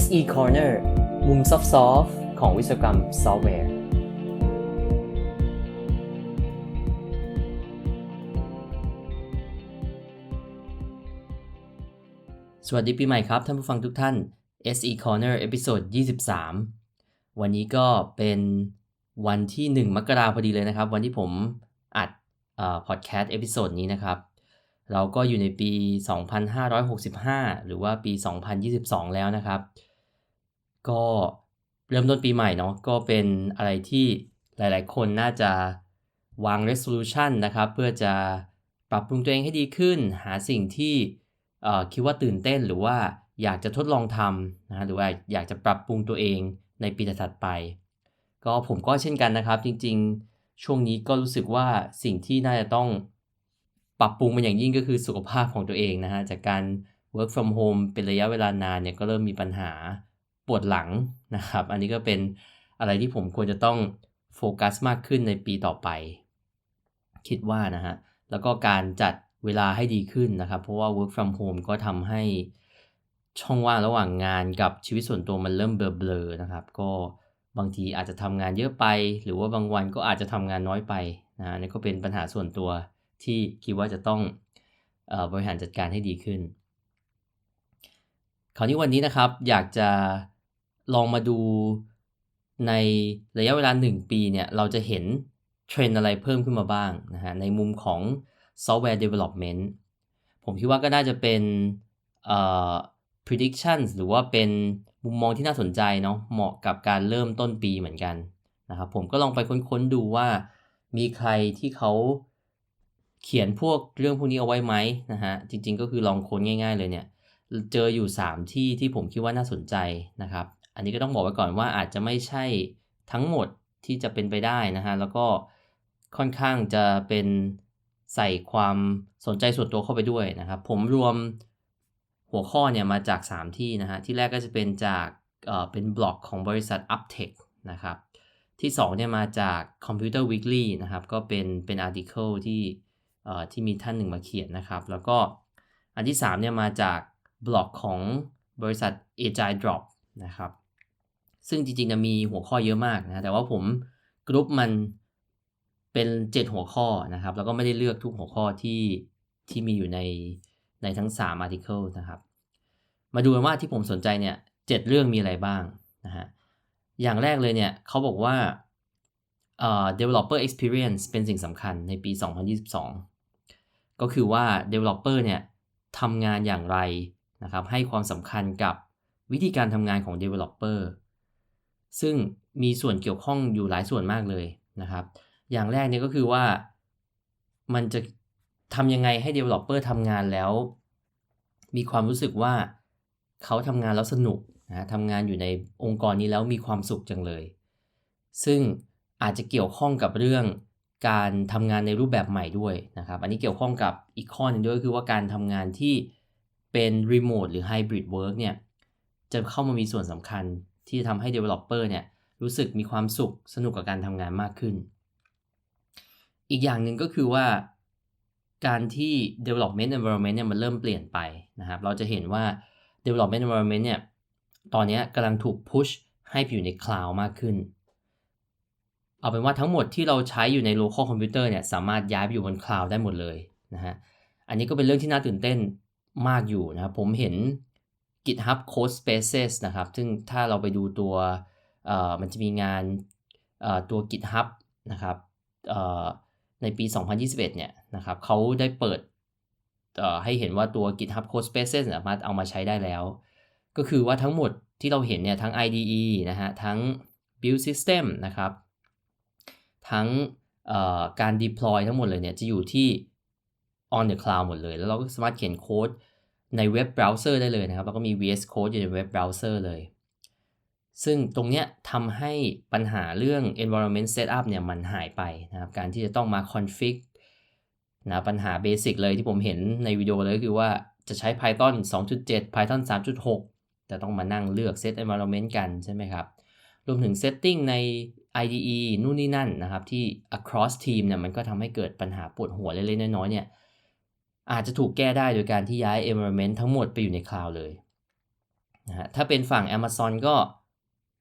SE Corner มุมซอฟต์ของวิศวกรรมซอฟต์แวร์ สวัสดีปีใหม่ครับ ท่านผู้ฟังทุกท่าน SE Corner เอพิโซด23 วันนี้ก็เป็นวันที่ 1 มกราพอดีเลยนะครับ วันที่ผมอัดพอดแคสต์เอพิโซดนี้นะครับ เราก็อยู่ในปี 2565 หรือว่าปี 2022 แล้วนะครับ ก็เริ่มต้นปีใหม่เนาะก็เป็นอะไรที่หลายๆ คนน่าจะวาง resolution นะครับ เพื่อจะปรับปรุงตัวเองให้ดีขึ้น หาสิ่งที่คิดว่าตื่นเต้นหรือว่าอยากจะทดลองทำนะหรือว่าอยากจะปรับปรุงตัวเองในปีถัดไป ก็ผมก็เช่นกันนะครับ จริงๆ ช่วงนี้ก็รู้สึกว่าสิ่งที่น่าจะต้อง ปรับปรุงมันอย่างยิ่งก็คือสุขภาพของตัวเองนะฮะจากการ work from home เป็นระยะเวลานานเนี่ยก็เริ่มมีปัญหาปวดหลังนะครับ อันนี้ก็เป็นอะไรที่ผมควรจะต้องโฟกัสมากขึ้นในปีต่อไป คิดว่านะฮะแล้วก็การจัดเวลาให้ดีขึ้นนะครับ เพราะว่า work from home ก็ทำให้ช่องว่างระหว่างงานกับชีวิตส่วนตัวมันเริ่มเบลอๆนะครับ ก็บางทีอาจจะทำงานเยอะไป หรือว่าบางวันก็อาจจะทำงานน้อยไปนะนี่ก็เป็นปัญหาส่วนตัว ที่คิดว่าจะต้องออบริหารจัดการให้ดีขึ้น คราวนี้วันนี้นะครับอยากจะลองมาดูในระยะเวลา 1 ปีเนี่ยเราจะเห็นเทรนอะไรเพิ่มขึ้นมาบ้างนะฮะในมุมของ software development ผมคิดว่าก็น่าจะเป็น predictions หรือว่าเป็นมุมมองที่น่าสนใจเนาะเหมาะกับการเริ่มต้นปีเหมือนกันนะครับผมก็ลองไปค้นๆดูว่ามีใครที่เขา เขียนพวกเรื่องพวกนี้เอาไว้ไหมนะฮะ จริง ๆ ก็คือลองค้นง่าย ๆ เลยเนี่ย เจออยู่ 3 ที่ที่ผมคิดว่าน่าสนใจนะครับ อันนี้ก็ต้องบอกไว้ก่อนว่าอาจจะไม่ใช่ทั้งหมดที่จะเป็นไปได้นะฮะ แล้วก็ค่อนข้างจะเป็นใส่ความสนใจส่วนตัวเข้าไปด้วยนะครับ ผมรวมหัวข้อเนี่ยมาจาก 3 ที่นะฮะ ที่แรกก็จะเป็นจากเเป็นบล็อกของบริษัท Uptech นะครับ ที่2เนี่ยมาจาก Computer Weekly นะครับ ก็เป็นเป็นอาร์ติเคิลที่ ที่มีท่านหนึ่งมาเขียนนะครับ แล้วก็อันที่3เนี่ยมาจากบล็อกของบริษัท Agile Drop นะครับ ซึ่งจริงๆจะมีหัวข้อเยอะมากนะแต่ว่าผมกรุ๊ปมันเป็น 7 หัวข้อนะครับ แล้วก็ไม่ได้เลือกทุกหัวข้อที่ที่มีอยู่ในในทั้ง 3 article นะครับ มาดูกันว่าที่ผมสนใจเนี่ยเเรื่องมีอะไรบ้างนะฮะอย่างแรกเลยเนี่ยเขาบอกว่าเอ่อ developer experience เป็นสิ่งสำคัญในปี 2022 ก็คือว่า developer เนี่ยทำงานอย่างไรนะครับให้ความสำคัญกับวิธีการทำงานของ Developer ซึ่งมีส่วนเกี่ยวข้องอยู่หลายส่วนมากเลยนะครับ อย่างแรกเนี่ยก็คือว่ามันจะทำยังไงให้ Developer ทำงานแล้ว มีความรู้สึกว่าเขาทำงานแล้วสนุกนะทำงานอยู่ในองค์กรนี้แล้วมีความสุขจังเลย ซึ่งอาจจะเกี่ยวข้องกับเรื่อง การทำงานในรูปแบบใหม่ด้วยนะครับ อันนี้เกี่ยวข้องกับอีกข้อนึงด้วยคือว่าการทำงานที่เป็นรีโมทหรือไฮบริดเวิร์กเนี่ยจะเข้ามามีส่วนสำคัญที่จะทำให้ Developer เนี่ยรู้สึกมีความสุขสนุกกับการทำงานมากขึ้น อีกอย่างหนึ่งก็คือว่าการที่ development environment เนี่ยมันเริ่มเปลี่ยนไปนะครับ เราจะเห็นว่า development environment เนี่ยตอนนี้กำลังถูกพุชให้ไปอยู่ในคลาวด์มากขึ้น เอาเป็นว่าทั้งหมดที่เราใช้อยู่ใน local computer เนี่ยสามารถย้ายไปอยู่บนคลาวด์ได้หมดเลยนะฮะ อันนี้ก็เป็นเรื่องที่น่าตื่นเต้นมากอยู่นะครับผมเห็น GitHub Code Spaces นะครับ ซึ่งถ้าเราไปดูตัวมันจะมีงานตัว GitHub นะครับในปี 2021 เนี่ยนะครับเขาได้เปิดให้เห็นว่าตัว GitHub Code Spaces สามารถเอามาใช้ได้แล้ว ก็คือว่าทั้งหมดที่เราเห็นเนี่ยทั้ง IDE นะฮะทั้ง Build System นะครับ ทั้งการ deploy ทั้งหมดเลยเนี่ยจะอยู่ที่ on the cloud หมดเลย แล้วเราก็สามารถเขียนโค้ดในเว็บเบราว์เซอร์ได้เลยนะครับ แล้วก็มี VS Code อยู่ในเว็บเบราว์เซอร์เลย ซึ่งตรงเนี้ยทำให้ปัญหาเรื่อง environment setup เนี่ยมันหายไปนะครับ การที่จะต้องมา config นะปัญหาเบสิกเลยที่ผมเห็นในวิดีโอเลยก็คือว่าจะใช้ Python 2.7 Python 3.6 แต่ต้องมานั่งเลือก set environment กันใช่ไหมครับ รวมถึง setting ใน IDE นู่นนี่นั่นนะครับที่ across team เนี่ยมันก็ทำให้เกิดปัญหาปวดหัวเล็กๆน้อยๆเนี่ยอาจจะถูกแก้ได้โดยการที่ย้าย environment ทั้งหมดไปอยู่ในคลาวด์เลยนะฮะถ้าเป็นฝั่ง Amazon ก็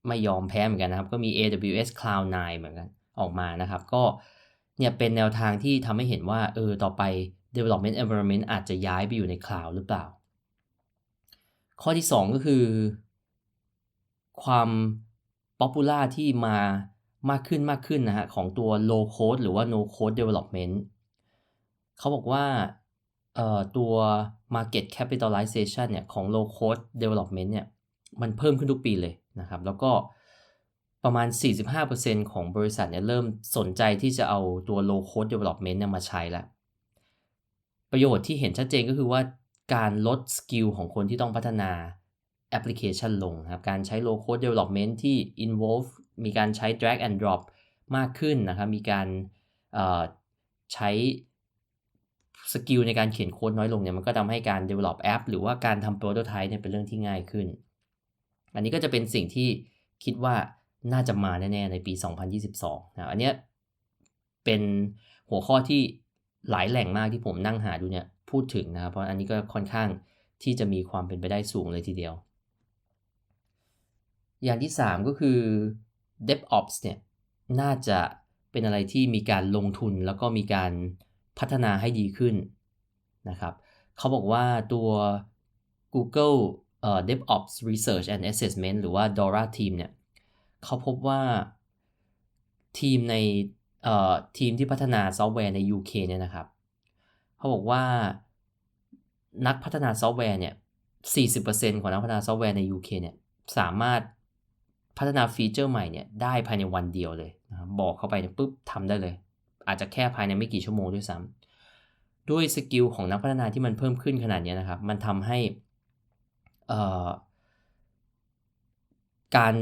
ไม่ยอมแพ้เหมือนกันนะครับ ก็มี AWS Cloud9 เหมือนกันออกมานะครับ ก็เนี่ยเป็นแนวทางที่ทำให้เห็นว่าเออต่อไป development environment อาจจะย้ายไปอยู่ใน cloud หรือเปล่า ข้อที่ 2 ก็คือ ความ popular ที่มา มากขึ้นมากขึ้นนะฮะของตัว low code หรือว่า no code development เขาบอกว่าเอ่อตัว market capitalization เนี่ยของ low code development เนี่ยมันเพิ่มขึ้นทุกปีเลยนะครับ แล้วก็ประมาณ 45%ของบริษัทเนี่ยเริ่มสนใจที่จะเอาตัว low code development เนี่ยมาใช้แล้ว ประโยชน์ที่เห็นชัดเจนก็คือว่าการลดสกิลของคนที่ต้องพัฒนาแอปพลิเคชันลงครับ การใช้ low code development ที่ involve มีการใช้ drag and drop มากขึ้นนะครับ มีการใช้สกิลในการเขียนโค้ดน้อยลงเนี่ยมันก็ทำให้การ develop แอปหรือว่าการทำ prototype เนี่ยเป็นเรื่องที่ง่ายขึ้น อันนี้ก็จะเป็นสิ่งที่คิดว่าน่าจะมาแน่ๆในปี 2022นะอันนี้เป็นหัวข้อที่หลายแหล่งมากที่ผมนั่งหาดูเนี่ยพูดถึงนะครับ เพราะอันนี้ก็ค่อนข้างที่จะมีความเป็นไปได้สูงเลยทีเดียว อย่างที่ 3 ก็คือ DevOps เนี่ยน่าจะเป็นอะไรที่มีการลงทุนแล้วก็มีการพัฒนาให้ดีขึ้นนะครับเขาบอกว่าตัว Google uh, DevOps Research and Assessment หรือว่า DORA Team เนี่ยเขาพบว่าทีมในทีมที่พัฒนาซอฟต์แวร์ใน UK เนี่ยนะครับเขาบอกว่านักพัฒนาซอฟต์แวร์เนี่ย40%ของนักพัฒนาซอฟต์แวร์ใน UK เนี่ยสามารถ พัฒนาฟีเจอร์ใหม่เนี่ยได้ภายในวันเดียวเลยนะบอกเข้าไปเนี่ยปุ๊บทำได้เลย อาจจะแค่ภายในไม่กี่ชั่วโมงด้วยซ้ำด้วยสกิลของนักพัฒนาที่มันเพิ่มขึ้นขนาดนี้นะครับ มันทำให้การ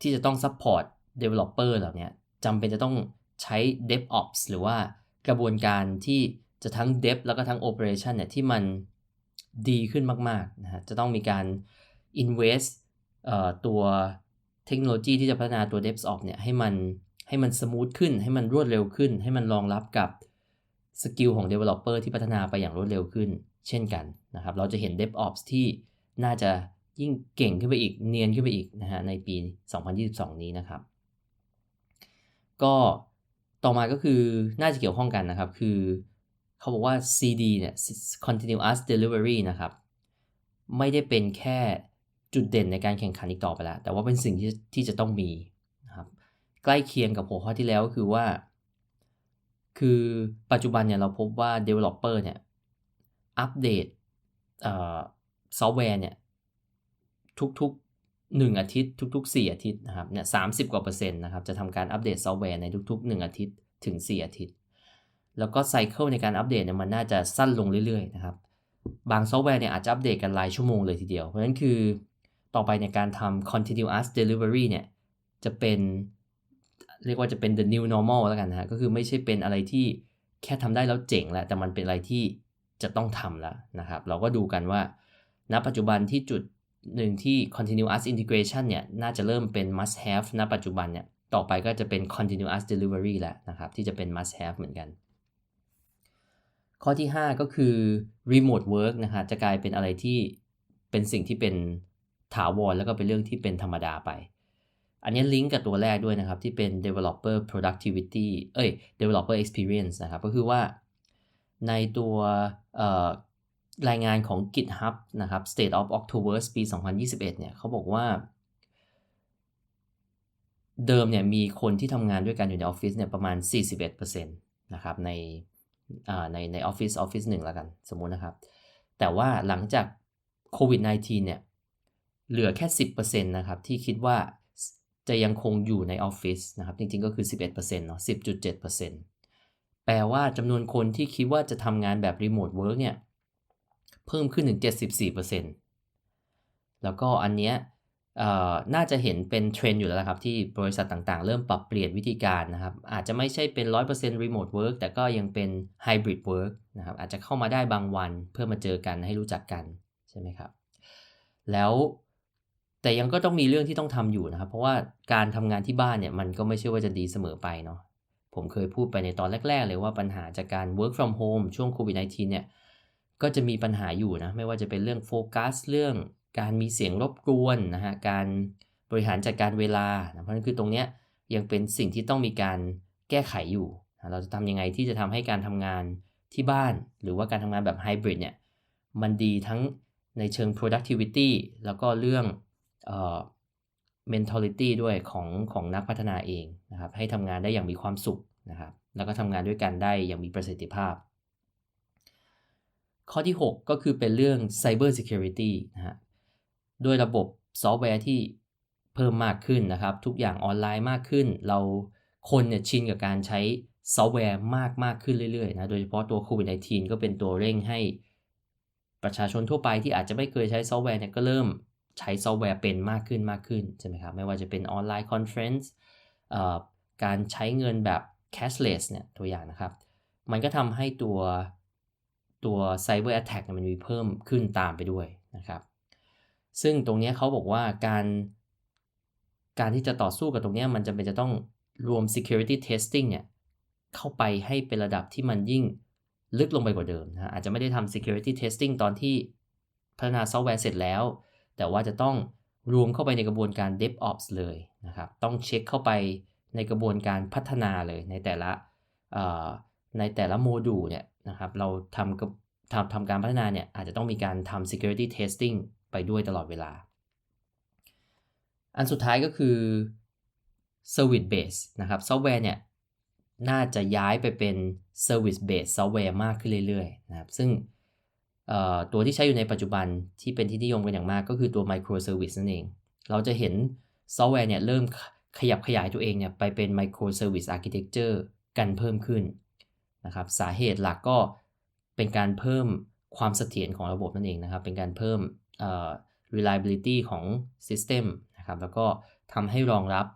ที่จะต้อง support developer เหล่านี้จำเป็นจะต้องใช้ DevOps หรือว่ากระบวนการที่จะทั้ง Dev แล้วก็ทั้ง Operation เนี่ยที่มันดีขึ้นมากๆนะฮะจะต้องมีการ invest ตัว เทคโนโลยีที่จะพัฒนาตัว DevOps เนี่ยให้มันให้มันสมูทขึ้น ให้มันรวดเร็วขึ้น ให้มันรองรับกับสกิลของ Developer ที่พัฒนาไปอย่างรวดเร็วขึ้น เช่นกันนะครับเราจะเห็น DevOps ที่น่าจะยิ่งเก่งขึ้นไปอีกเนียนขึ้นไปอีกนะฮะในปี 2022 นี้นะครับ ก็ต่อมาก็คือน่าจะเกี่ยวข้องกันนะครับ คือเขาบอกว่า CD เนี่ย continuous delivery นะครับ ไม่ได้เป็นแค่ จุดเด่นในการแข่งขันอีกต่อไปแล้ว แต่ว่าเป็นสิ่งที่ที่จะต้องมีนะครับใกล้เคียงกับหัวข้อที่แล้วก็คือว่า คือปัจจุบันเนี่ยเราพบว่า developer เนี่ยอัปเดตซอฟต์แวร์เนี่ยทุกๆ 1 อาทิตย์ ทุก ๆ 4 อาทิตย์นะครับเนี่ยสากว่าเปอร์เซ็นต์นะครับจะทำการอัปเดตซอฟต์แวร์ในทุก ๆ 1 อาทิตย์ถึง 4 อาทิตย์ แล้วก็ไซเคิลในการอัปเดตเนี่ยมันน่าจะสั้นลงเรื่อยๆนะครับบางซอฟต์แวร์เนี่ยอาจจะอัปเดตกันรายชั่วโมงเลยทีเดียว เพราะฉะนั้นคือ ต่อไปในการทำ continuous delivery เนี่ย จะเป็น เรียกว่าจะเป็น the new normal แล้วกันนะฮะ ก็คือไม่ใช่เป็นอะไรที่แค่ทำได้แล้วเจ๋งแล้วแต่มันเป็นอะไรที่จะต้องทำแล้วนะครับ เราก็ดูกันว่า ณ ปัจจุบันที่จุดหนึ่งที่ continuous integration เนี่ย น่าจะเริ่มเป็น must have ณ ปัจจุบันเนี่ย ต่อไปก็จะเป็น continuous delivery แหละนะครับ ที่จะเป็น must have เหมือนกัน ข้อที่ 5 ก็คือ remote work นะฮะ จะกลายเป็นอะไรที่เป็นสิ่งที่เป็น ถาวรแล้วก็เป็นเรื่องที่เป็นธรรมดาไป อันนี้ลิงก์กับตัวแรกด้วยนะครับ ที่เป็น developer productivity เอ้ย developer experience นะครับ ก็คือว่าในตัวรายงานของ GitHub นะครับ State of October ปี 2021 เนี่ยเขาบอกว่า เดิมเนี่ยมีคนที่ทำงานด้วยกันอยู่ในออฟฟิศเนี่ยประมาณ 41%นะครับในในในออฟฟิศออฟฟิศหนึ่งแล้วกันสมมุตินะครับ แต่ว่าหลังจากโควิด -19 เนี่ย เหลือแค่ 10%นะครับที่คิดว่าจะยังคงอยู่ในออฟฟิศนะครับ จริงๆก็คือ 11%เนาะ10.7%แปลว่าจำนวนคนที่คิดว่าจะทำงานแบบรีโมทเวิร์กเนี่ยเพิ่มขึ้นถึง 74%แล้วก็อันเนี้ยน่าจะเห็นเป็นเทรนด์อยู่แล้วครับ ที่บริษัทต่างๆ เริ่มปรับเปลี่ยนวิธีการนะครับ อาจจะไม่ใช่เป็น 100% remote work แต่ก็ยังเป็น hybrid work นะครับอาจจะเข้ามาได้บางวันเพื่อมาเจอกันให้รู้จักกันใช่ไหมครับ แล้ว แต่ยังก็ต้องมีเรื่องที่ต้องทำอยู่นะครับ เพราะว่าการทำงานที่บ้านเนี่ยมันก็ไม่ใช่ว่าจะดีเสมอไปเนาะผมเคยพูดไปในตอนแรก ๆ เลยว่าปัญหาจากการ work from home ช่วงโควิด -19 เนี่ยก็จะมีปัญหาอยู่นะ ไม่ว่าจะเป็นเรื่องโฟกัสเรื่องการมีเสียงรบกวนนะฮะการบริหารจัดการเวลานะเพราะฉะนั้นคือตรงเนี้ยยังเป็นสิ่งที่ต้องมีการแก้ไขอยู่ เราจะทำยังไงที่จะทำให้การทำงานที่บ้าน หรือว่าการทำงานแบบไฮบริดเนี่ยมันดีทั้งในเชิง productivity แล้วก็เรื่อง mentality ด้วยของของนักพัฒนาเองนะครับ ให้ทำงานได้อย่างมีความสุขนะครับ แล้วก็ทำงานด้วยกันได้อย่างมีประสิทธิภาพ ข้อที่ 6 ก็คือเป็นเรื่อง Cyber Security นะฮะด้วยระบบซอฟต์แวร์ที่เพิ่มมากขึ้นนะครับ ทุกอย่างออนไลน์มากขึ้น เราคนเนี่ยชินกับการใช้ซอฟต์แวร์มากมากขึ้นเรื่อยๆนะโดยเฉพาะตัวโควิด -19 ก็เป็นตัวเร่งให้ประชาชนทั่วไปที่อาจจะไม่เคยใช้ซอฟต์แวร์เนี่ยก็เริ่ม ใช้ซอฟต์แวร์เป็นมากขึ้นมากขึ้นใช่ไหมครับไม่ว่าจะเป็นออนไลน์คอนเฟรนซ์การใช้เงินแบบ cashless เนี่ยตัวอย่างนะครับ มันก็ทำให้ตัวตัว Cyber Attack เนี่ยมันมีเพิ่มขึ้นตามไปด้วยนะครับ ซึ่งตรงนี้เขาบอกว่าการการที่จะต่อสู้กับตรงนี้มันจำเป็นจะต้องรวม security testing เนี่ยเข้าไปให้เป็นระดับที่มันยิ่งลึกลงไปกว่าเดิมนะอาจจะไม่ได้ทำ security testing ตอนที่พัฒนาซอฟต์แวร์เสร็จแล้ว แต่ว่าจะต้องรวมเข้าไปในกระบวนการ DevOps เลยนะครับ ต้องเช็คเข้าไปในกระบวนการพัฒนาเลยในแต่ละในแต่ละโมดูลเนี่ยนะครับ เราทำทำทำการพัฒนาเนี่ยอาจจะต้องมีการทำ security testing ไปด้วยตลอดเวลา อันสุดท้ายก็คือ service base นะครับ ซอฟต์แวร์เนี่ยน่าจะย้ายไปเป็น service base ซอฟต์แวร์มากขึ้นเรื่อยๆนะครับ ซึ่ง ตัวที่ใช้อยู่ในปัจจุบันที่เป็นที่นิยมกันอย่างมากก็คือตัว micro service นั่นเอง เราจะเห็นซอฟต์แวร์เนี่ยเริ่มขยับขยายตัวเองเนี่ยไปเป็น micro service architecture กันเพิ่มขึ้นนะครับสาเหตุหลักก็เป็นการเพิ่มความเสถียรของระบบนั่นเองนะครับ เป็นการเพิ่ม reliability ของ system นะครับแล้วก็ทำให้รองรับ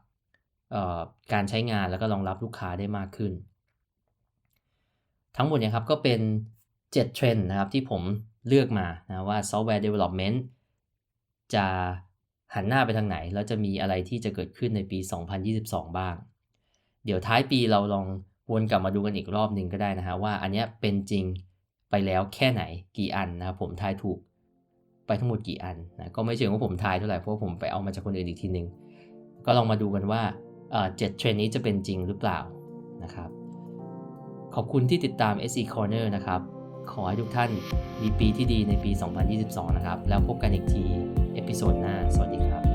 การใช้งานแล้วก็รองรับลูกค้าได้มากขึ้น ทั้งหมดเนี่ยครับก็เป็น 7 เทรนด์นะครับที่ผมเลือกมานะว่า software development จะหันหน้าไปทางไหน แล้วจะมีอะไรที่จะเกิดขึ้นในปี 2022 บ้าง เดี๋ยวท้ายปีเราลองวนกลับมาดูกันอีกรอบหนึ่งก็ได้นะฮะว่าอันนี้เป็นจริงไปแล้วแค่ไหนกี่อันนะครับผมทายถูกไปทั้งหมดกี่อันนะก็ไม่เชิงว่าผมทายเท่าไหร่เพราะผมไปเอามาจากคนอื่นอีกทีหนึ่งก็ลองมาดูกันว่าเจ็ดเทรนนี้จะเป็นจริงหรือเปล่านะครับ ขอบคุณที่ติดตาม SE Corner นะครับ ขอให้ทุกท่านมีปีที่ดีในปี 2022 นะครับ แล้วพบกันอีกที เอพิโซดหน้า สวัสดีครับ